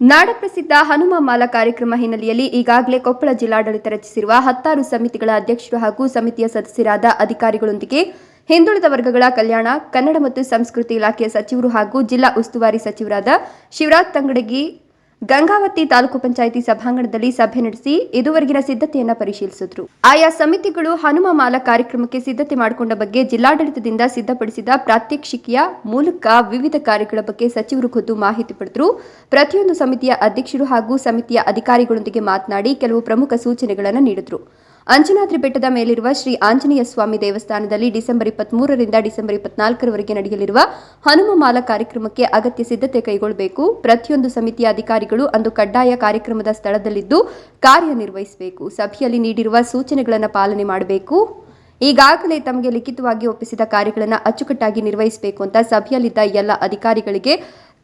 ನಾಡಪ್ರಸಿದ್ಧ ಹನುಮ ಮಾಲ ಕಾರ್ಯಕ್ರಮ ಹಿನ್ನೆಲೆಯಲ್ಲಿ ಈಗಾಗಲೇ ಕೊಪ್ಪಳ ಜಿಲ್ಲಾಡಳಿತ ರಚಿಸಿರುವ ಹತ್ತಾರು ಸಮಿತಿಗಳ ಅಧ್ಯಕ್ಷರು ಹಾಗೂ ಸಮಿತಿಯ ಸದಸ್ಯರಾದ ಅಧಿಕಾರಿಗಳೊಂದಿಗೆ ಹಿಂದುಳಿದ ವರ್ಗಗಳ ಕಲ್ಯಾಣ, ಕನ್ನಡ ಮತ್ತು ಸಂಸ್ಕೃತಿ ಇಲಾಖೆಯ ಸಚಿವರು ಹಾಗೂ ಜಿಲ್ಲಾ ಉಸ್ತುವಾರಿ ಸಚಿವರಾದ ಶಿವರಾಜ್ ತಂಗಡಗಿ ಗಂಗಾವತಿ ತಾಲೂಕು ಪಂಚಾಯಿತಿ ಸಭಾಂಗಣದಲ್ಲಿ ಸಭೆ ನಡೆಸಿ ಇದುವರೆಗಿನ ಸಿದ್ಧತೆಯನ್ನ ಪರಿಶೀಲಿಸಿದ್ರು. ಆಯಾ ಸಮಿತಿಗಳು ಹನುಮ ಮಾಲ ಕಾರ್ಯಕ್ರಮಕ್ಕೆ ಸಿದ್ಧತೆ ಮಾಡಿಕೊಂಡ ಬಗ್ಗೆ ಜಿಲ್ಲಾಡಳಿತದಿಂದ ಸಿದ್ಧಪಡಿಸಿದ ಪ್ರಾತ್ಯಕ್ಷಿಕೆಯ ಮೂಲಕ ವಿವಿಧ ಕಾರ್ಯಗಳ ಬಗ್ಗೆ ಸಚಿವರು ಖುದ್ದು ಮಾಹಿತಿ ಪಡೆದರು. ಪ್ರತಿಯೊಂದು ಸಮಿತಿಯ ಅಧ್ಯಕ್ಷರು ಹಾಗೂ ಸಮಿತಿಯ ಅಧಿಕಾರಿಗಳೊಂದಿಗೆ ಮಾತನಾಡಿ ಕೆಲವು ಪ್ರಮುಖ ಸೂಚನೆಗಳನ್ನು ನೀಡಿದರು. ಅಂಜನಾದ್ರಿ ಬೆಟ್ಟದ ಮೇಲಿರುವ ಶ್ರೀ ಆಂಜನೇಯ ಸ್ವಾಮಿ ದೇವಸ್ಥಾನದಲ್ಲಿ ಡಿಸೆಂಬರ್ ಇಪ್ಪತ್ಮೂರರಿಂದ ಡಿಸೆಂಬರ್ ಇಪ್ಪತ್ನಾಲ್ಕರವರೆಗೆ ನಡೆಯಲಿರುವ ಹನುಮಮಾಲ ಕಾರ್ಯಕ್ರಮಕ್ಕೆ ಅಗತ್ಯ ಸಿದ್ಧತೆ ಕೈಗೊಳ್ಳಬೇಕು. ಪ್ರತಿಯೊಂದು ಸಮಿತಿಯ ಅಧಿಕಾರಿಗಳು ಅಂದು ಕಡ್ಡಾಯ ಕಾರ್ಯಕ್ರಮದ ಸ್ಥಳದಲ್ಲಿದ್ದು ಕಾರ್ಯನಿರ್ವಹಿಸಬೇಕು. ಸಭೆಯಲ್ಲಿ ನೀಡಿರುವ ಸೂಚನೆಗಳನ್ನು ಪಾಲನೆ ಮಾಡಬೇಕು. ಈಗಾಗಲೇ ತಮಗೆ ಲಿಖಿತವಾಗಿ ಒಪ್ಪಿಸಿದ ಕಾರ್ಯಗಳನ್ನು ಅಚ್ಚುಕಟ್ಟಾಗಿ ನಿರ್ವಹಿಸಬೇಕು ಅಂತ ಸಭೆಯಲ್ಲಿದ್ದ ಎಲ್ಲ ಅಧಿಕಾರಿಗಳಿಗೆ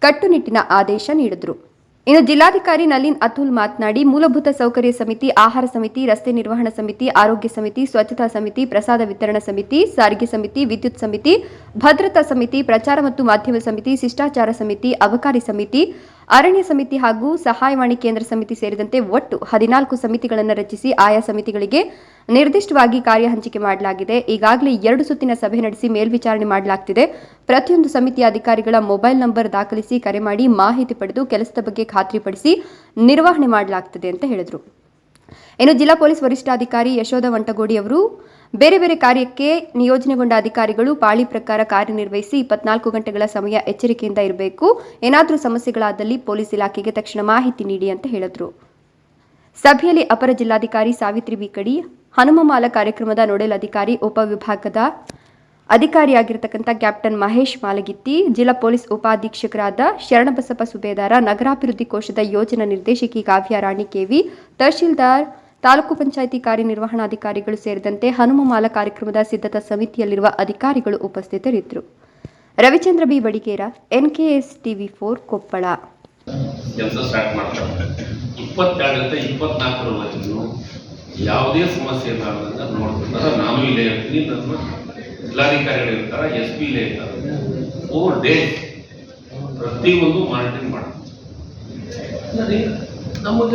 ಕಟ್ಟುನಿಟ್ಟಿನ ಆದೇಶ ನೀಡಿದರು. ಇನ್ನು ಜಿಲ್ಲಾಧಿಕಾರಿ ನಲಿನ್ ಅತುಲ್ ಮಾತನಾಡಿ, ಮೂಲಭೂತ ಸೌಕರ್ಯ ಸಮಿತಿ, ಆಹಾರ ಸಮಿತಿ, ರಸ್ತೆ ನಿರ್ವಹಣಾ ಸಮಿತಿ, ಆರೋಗ್ಯ ಸಮಿತಿ, ಸ್ವಚ್ಛತಾ ಸಮಿತಿ, ಪ್ರಸಾದ ವಿತರಣಾ ಸಮಿತಿ, ಸಾರಿಗೆ ಸಮಿತಿ, ವಿದ್ಯುತ್ ಸಮಿತಿ, ಭದ್ರತಾ ಸಮಿತಿ, ಪ್ರಚಾರ ಮತ್ತು ಮಾಧ್ಯಮ ಸಮಿತಿ, ಶಿಷ್ಟಾಚಾರ ಸಮಿತಿ, ಅಬಕಾರಿ ಸಮಿತಿ ಅರಣ್ಯ ಸಮಿತಿ ಹಾಗೂ ಸಹಾಯವಾಣಿ ಕೇಂದ್ರ ಸಮಿತಿ ಸೇರಿದಂತೆ ಒಟ್ಟು ಹದಿನಾಲ್ಕು ಸಮಿತಿಗಳನ್ನು ರಚಿಸಿ ಆಯಾ ಸಮಿತಿಗಳಿಗೆ ನಿರ್ದಿಷ್ಟವಾಗಿ ಕಾರ್ಯ ಹಂಚಿಕೆ ಮಾಡಲಾಗಿದೆ. ಈಗಾಗಲೇ ಎರಡು ಸುತ್ತಿನ ಸಭೆ ನಡೆಸಿ ಮೇಲ್ವಿಚಾರಣೆ ಮಾಡಲಾಗ್ತಿದೆ. ಪ್ರತಿಯೊಂದು ಸಮಿತಿಯ ಅಧಿಕಾರಿಗಳ ಮೊಬೈಲ್ ನಂಬರ್ ದಾಖಲಿಸಿ ಕರೆ ಮಾಡಿ ಮಾಹಿತಿ ಪಡೆದು ಕೆಲಸದ ಬಗ್ಗೆ ಖಾತ್ರಿಪಡಿಸಿ ನಿರ್ವಹಣೆ ಮಾಡಲಾಗ್ತದೆ ಅಂತ ಹೇಳಿದರು. ಇನ್ನು ಜಿಲ್ಲಾ ಪೊಲೀಸ್ ವರಿಷ್ಠಾಧಿಕಾರಿ ಯಶೋಧ ವಂಟಗೋಡಿ ಅವರು, ಬೇರೆ ಬೇರೆ ಕಾರ್ಯಕ್ಕೆ ನಿಯೋಜನೆಗೊಂಡ ಅಧಿಕಾರಿಗಳು ಪಾಳಿ ಪ್ರಕಾರ ಕಾರ್ಯನಿರ್ವಹಿಸಿ ಇಪ್ಪತ್ನಾಲ್ಕು ಗಂಟೆಗಳ ಸಮಯ ಎಚ್ಚರಿಕೆಯಿಂದ ಇರಬೇಕು. ಏನಾದರೂ ಸಮಸ್ಯೆಗಳಾದಲ್ಲಿ ಪೊಲೀಸ್ ಇಲಾಖೆಗೆ ತಕ್ಷಣ ಮಾಹಿತಿ ನೀಡಿ ಅಂತ ಹೇಳಿದ್ರು. ಸಭೆಯಲ್ಲಿ ಅಪರ ಜಿಲ್ಲಾಧಿಕಾರಿ ಸಾವಿತ್ರಿ ಬಿಕಡಿ ಹನುಮಮಾಲ ಕಾರ್ಯಕ್ರಮದ ನೋಡೆಲ್ ಅಧಿಕಾರಿ ಉಪವಿಭಾಗದ ಅಧಿಕಾರಿಯಾಗಿರ್ತಕ್ಕಂಥ ಕ್ಯಾಪ್ಟನ್ ಮಹೇಶ್ ಮಾಲಗಿತ್ತಿ, ಜಿಲ್ಲಾ ಪೊಲೀಸ್ ಉಪಾಧೀಕ್ಷಕರಾದ ಶರಣಬಸಪ್ಪ ಸುಬೇದಾರ ನಗರಾಭಿವೃದ್ಧಿ ಕೋಶದ ಯೋಜನಾ ನಿರ್ದೇಶಕಿ ಕಾವ್ಯ ರಾಣಿ ಕೆವಿ ತಹಶೀಲ್ದಾರ್, ತಾಲೂಕು ಪಂಚಾಯಿತಿ ಕಾರ್ಯನಿರ್ವಹಣಾಧಿಕಾರಿಗಳು ಸೇರಿದಂತೆ ಹನುಮಮಾಲ ಕಾರ್ಯಕ್ರಮದ ಸಿದ್ಧತಾ ಸಮಿತಿಯಲ್ಲಿರುವ ಅಧಿಕಾರಿಗಳು ಉಪಸ್ಥಿತರಿದ್ದರು. Ravichandra B. Badiger, NKS TV four Koppal. ಯಾವುದೇ ಸಮಸ್ಯೆ ನೋಡ್ಕೊಂಡಾಗ ನಾನು ಇಲ್ಲೇ ಇರ್ತೀನಿ ಜಿಲ್ಲಾಧಿಕಾರಿಗಳು ಇರ್ತಾರೆ ಎಸ್ ಪಿ ಇಲ್ಲೇ ಇರ್ತಾರೆ. ಓವರ್ ಡೇ ಪ್ರತಿಯೊಂದು ಮಾನಿಟರಿಂಗ್ ಮಾಡ್ತಾರೆ. ನಮಗೆ